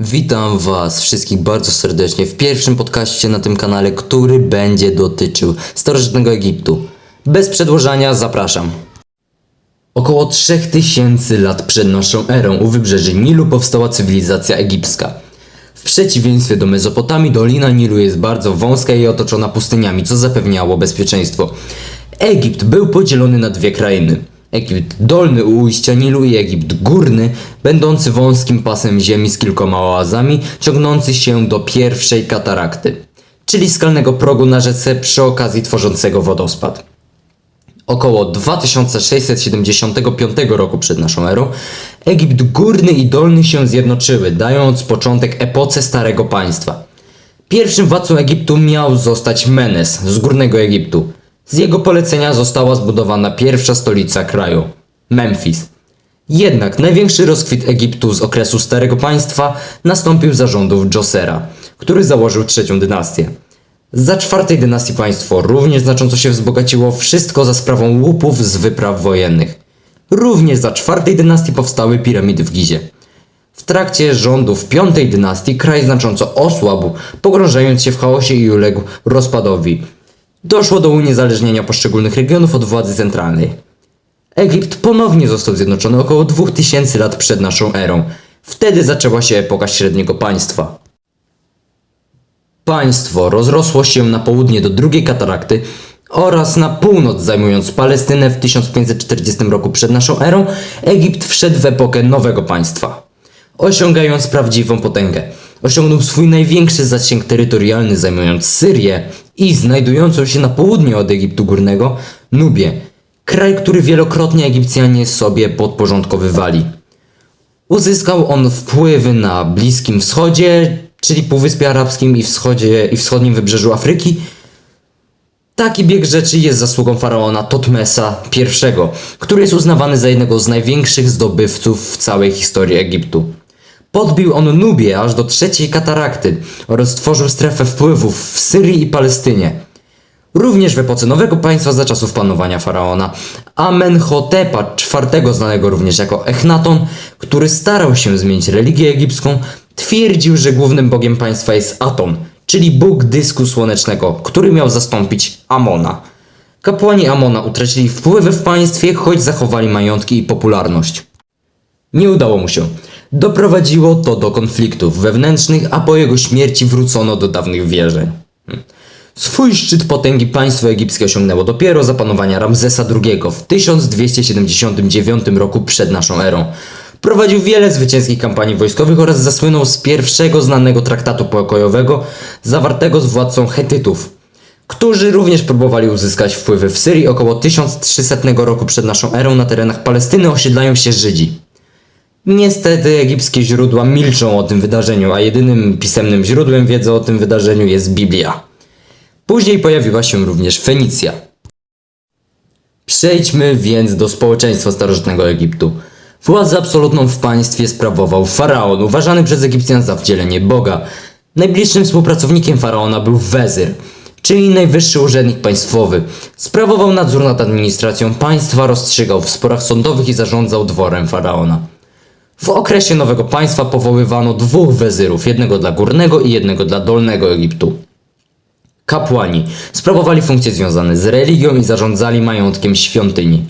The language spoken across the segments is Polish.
Witam Was wszystkich bardzo serdecznie w pierwszym podcaście na tym kanale, który będzie dotyczył starożytnego Egiptu. Bez przedłużania zapraszam. Około 3000 lat przed naszą erą u wybrzeży Nilu powstała cywilizacja egipska. W przeciwieństwie do Mezopotamii, dolina Nilu jest bardzo wąska i otoczona pustyniami, co zapewniało bezpieczeństwo. Egipt był podzielony na dwie krainy. Egipt dolny u ujścia Nilu i Egipt górny, będący wąskim pasem ziemi z kilkoma oazami, ciągnący się do pierwszej katarakty, czyli skalnego progu na rzece przy okazji tworzącego wodospad. Około 2675 roku przed naszą erą Egipt górny i dolny się zjednoczyły, dając początek epoce Starego Państwa. Pierwszym władcą Egiptu miał zostać Menes z Górnego Egiptu. Z jego polecenia została zbudowana pierwsza stolica kraju Memphis. Jednak największy rozkwit Egiptu z okresu Starego Państwa nastąpił za rządów Dżosera, który założył trzecią dynastię. Za czwartej dynastii państwo również znacząco się wzbogaciło, wszystko za sprawą łupów z wypraw wojennych. Również za czwartej dynastii powstały piramidy w Gizie. W trakcie rządów piątej dynastii kraj znacząco osłabł, pogrążając się w chaosie i uległ rozpadowi. Doszło do uniezależnienia poszczególnych regionów od władzy centralnej. Egipt ponownie został zjednoczony około 2000 lat przed naszą erą. Wtedy zaczęła się epoka średniego państwa. Państwo rozrosło się na południe do drugiej katarakty oraz na północ zajmując Palestynę w 1540 roku przed naszą erą, Egipt wszedł w epokę nowego państwa. Osiągając prawdziwą potęgę, osiągnął swój największy zasięg terytorialny zajmując Syrię i znajdującą się na południe od Egiptu Górnego Nubię, kraj, który wielokrotnie Egipcjanie sobie podporządkowywali. Uzyskał on wpływy na Bliskim Wschodzie, czyli Półwyspie Arabskim i, wschodzie, i wschodnim wybrzeżu Afryki. Taki bieg rzeczy jest zasługą faraona Totmesa I, który jest uznawany za jednego z największych zdobywców w całej historii Egiptu. Podbił on Nubię aż do trzeciej katarakty oraz stworzył strefę wpływów w Syrii i Palestynie. Również w epoce nowego państwa za czasów panowania faraona Amenhotepa IV, znanego również jako Echnaton, który starał się zmienić religię egipską, twierdził, że głównym bogiem państwa jest Aton, czyli bóg dysku słonecznego, który miał zastąpić Amona. Kapłani Amona utracili wpływy w państwie, choć zachowali majątki i popularność. Nie udało mu się. Doprowadziło to do konfliktów wewnętrznych, a po jego śmierci wrócono do dawnych wierzeń. Swój szczyt potęgi państwo egipskie osiągnęło dopiero za panowania Ramzesa II w 1279 roku przed naszą erą. Prowadził wiele zwycięskich kampanii wojskowych oraz zasłynął z pierwszego znanego traktatu pokojowego zawartego z władcą Hetytów, którzy również próbowali uzyskać wpływy w Syrii około 1300 roku przed naszą erą na terenach Palestyny osiedlają się Żydzi. Niestety egipskie źródła milczą o tym wydarzeniu, a jedynym pisemnym źródłem wiedzy o tym wydarzeniu jest Biblia. Później pojawiła się również Fenicja. Przejdźmy więc do społeczeństwa starożytnego Egiptu. Władzę absolutną w państwie sprawował faraon, uważany przez Egipcjan za wcielenie Boga. Najbliższym współpracownikiem faraona był wezyr, czyli najwyższy urzędnik państwowy. Sprawował nadzór nad administracją państwa, rozstrzygał w sporach sądowych i zarządzał dworem faraona. W okresie nowego państwa powoływano dwóch wezyrów, jednego dla górnego i jednego dla dolnego Egiptu. Kapłani sprawowali funkcje związane z religią i zarządzali majątkiem świątyni.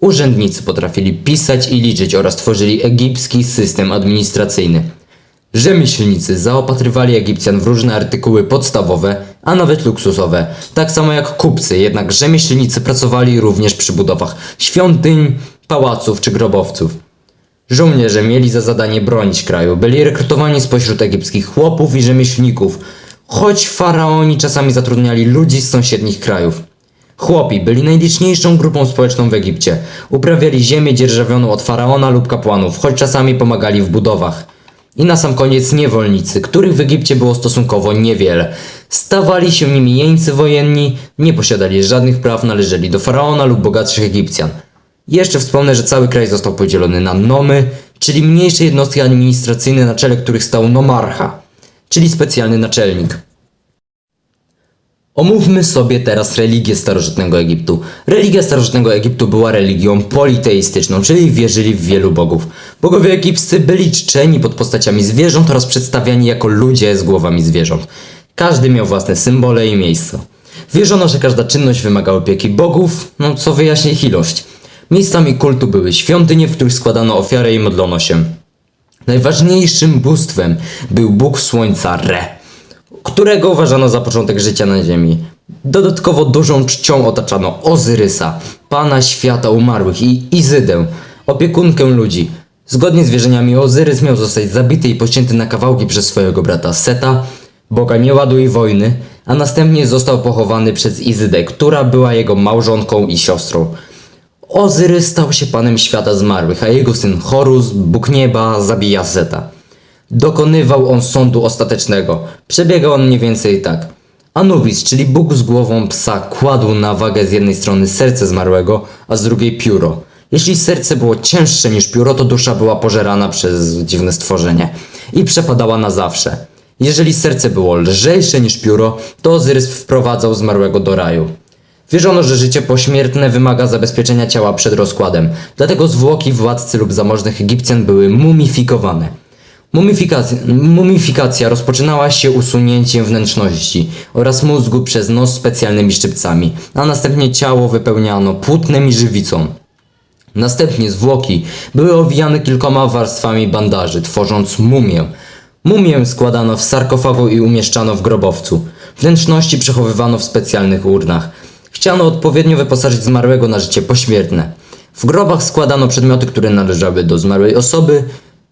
Urzędnicy potrafili pisać i liczyć oraz tworzyli egipski system administracyjny. Rzemieślnicy zaopatrywali Egipcjan w różne artykuły podstawowe, a nawet luksusowe, tak samo jak kupcy, jednak rzemieślnicy pracowali również przy budowach świątyń, pałaców czy grobowców. Żołnierze mieli za zadanie bronić kraju, byli rekrutowani spośród egipskich chłopów i rzemieślników, choć faraoni czasami zatrudniali ludzi z sąsiednich krajów. Chłopi byli najliczniejszą grupą społeczną w Egipcie. Uprawiali ziemię dzierżawioną od faraona lub kapłanów, choć czasami pomagali w budowach. I na sam koniec niewolnicy, których w Egipcie było stosunkowo niewiele. Stawali się nimi jeńcy wojenni, nie posiadali żadnych praw, należeli do faraona lub bogatszych Egipcjan. Jeszcze wspomnę, że cały kraj został podzielony na nomy, czyli mniejsze jednostki administracyjne, na czele których stał nomarcha, czyli specjalny naczelnik. Omówmy sobie teraz religię starożytnego Egiptu. Religia starożytnego Egiptu była religią politeistyczną, czyli wierzyli w wielu bogów. Bogowie egipscy byli czczeni pod postaciami zwierząt oraz przedstawiani jako ludzie z głowami zwierząt. Każdy miał własne symbole i miejsca. Wierzono, że każda czynność wymaga opieki bogów, no co wyjaśnia ich ilość. Miejscami kultu były świątynie, w których składano ofiary i modlono się. Najważniejszym bóstwem był Bóg Słońca Re, którego uważano za początek życia na Ziemi. Dodatkowo dużą czcią otaczano Ozyrysa, pana świata umarłych i Izydę, opiekunkę ludzi. Zgodnie z wierzeniami Ozyrys miał zostać zabity i pocięty na kawałki przez swojego brata Seta, boga nieładu i wojny, a następnie został pochowany przez Izydę, która była jego małżonką i siostrą. Ozyrys stał się panem świata zmarłych, a jego syn Horus, Bóg nieba, zabija Seta. Dokonywał on sądu ostatecznego. Przebiegał on mniej więcej tak. Anubis, czyli Bóg z głową psa, kładł na wagę z jednej strony serce zmarłego, a z drugiej pióro. Jeśli serce było cięższe niż pióro, to dusza była pożerana przez dziwne stworzenie i przepadała na zawsze. Jeżeli serce było lżejsze niż pióro, to Ozyrys wprowadzał zmarłego do raju. Wierzono, że życie pośmiertne wymaga zabezpieczenia ciała przed rozkładem, dlatego zwłoki władcy lub zamożnych Egipcjan były mumifikowane. Mumifikacja, mumifikacja rozpoczynała się usunięciem wnętrzności oraz mózgu przez nos specjalnymi szczypcami, a następnie ciało wypełniano płótnem i żywicą. Następnie zwłoki były owijane kilkoma warstwami bandaży, tworząc mumię. Mumię składano w sarkofagu i umieszczano w grobowcu. Wnętrzności przechowywano w specjalnych urnach. Chciano odpowiednio wyposażyć zmarłego na życie pośmiertne. W grobach składano przedmioty, które należały do zmarłej osoby,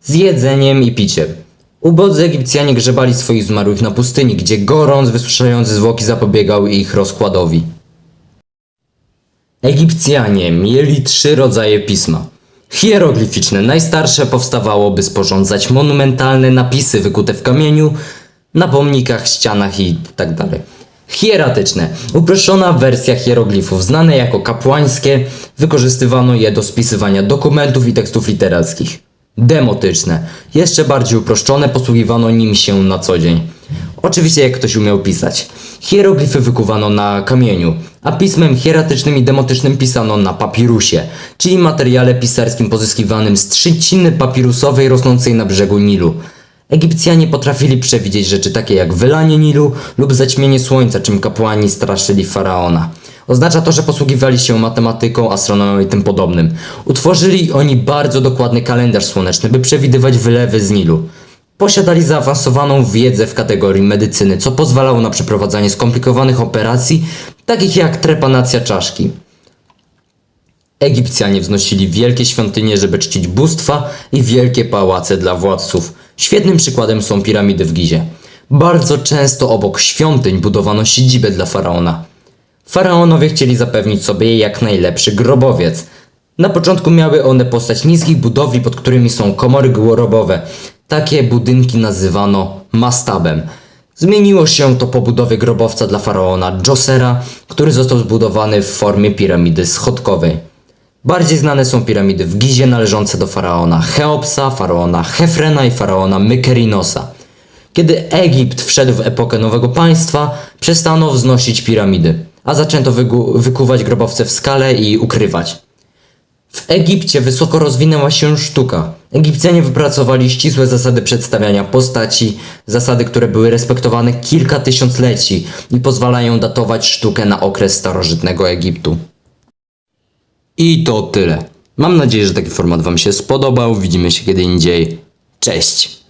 z jedzeniem i piciem. Ubodzy Egipcjanie grzebali swoich zmarłych na pustyni, gdzie gorąc wysuszający zwłoki zapobiegał ich rozkładowi. Egipcjanie mieli trzy rodzaje pisma. Hieroglificzne, najstarsze powstawało, by sporządzać monumentalne napisy wykute w kamieniu, na pomnikach, ścianach i tak. Hieratyczne, uproszczona wersja hieroglifów, znane jako kapłańskie, wykorzystywano je do spisywania dokumentów i tekstów literackich. Demotyczne, jeszcze bardziej uproszczone, posługiwano nim się na co dzień. Oczywiście jak ktoś umiał pisać. Hieroglify wykuwano na kamieniu, a pismem hieratycznym i demotycznym pisano na papirusie, czyli materiale pisarskim pozyskiwanym z trzciny papirusowej rosnącej na brzegu Nilu. Egipcjanie potrafili przewidzieć rzeczy takie jak wylanie Nilu lub zaćmienie słońca, czym kapłani straszyli faraona. Oznacza to, że posługiwali się matematyką, astronomią i tym podobnym. Utworzyli oni bardzo dokładny kalendarz słoneczny, by przewidywać wylewy z Nilu. Posiadali zaawansowaną wiedzę w kategorii medycyny, co pozwalało na przeprowadzanie skomplikowanych operacji, takich jak trepanacja czaszki. Egipcjanie wznosili wielkie świątynie, żeby czcić bóstwa i wielkie pałace dla władców. Świetnym przykładem są piramidy w Gizie. Bardzo często obok świątyń budowano siedzibę dla faraona. Faraonowie chcieli zapewnić sobie jak najlepszy grobowiec. Na początku miały one postać niskich budowli, pod którymi są komory grobowe. Takie budynki nazywano mastabem. Zmieniło się to po budowie grobowca dla faraona Dżosera, który został zbudowany w formie piramidy schodkowej. Bardziej znane są piramidy w Gizie należące do faraona Cheopsa, faraona Hefrena i faraona Mykerinosa. Kiedy Egipt wszedł w epokę nowego państwa, przestano wznosić piramidy, a zaczęto wykuwać grobowce w skale i ukrywać. W Egipcie wysoko rozwinęła się sztuka. Egipcjanie wypracowali ścisłe zasady przedstawiania postaci, zasady, które były respektowane kilka tysiącleci i pozwalają datować sztukę na okres starożytnego Egiptu. I to tyle. Mam nadzieję, że taki format Wam się spodobał. Widzimy się kiedy indziej. Cześć!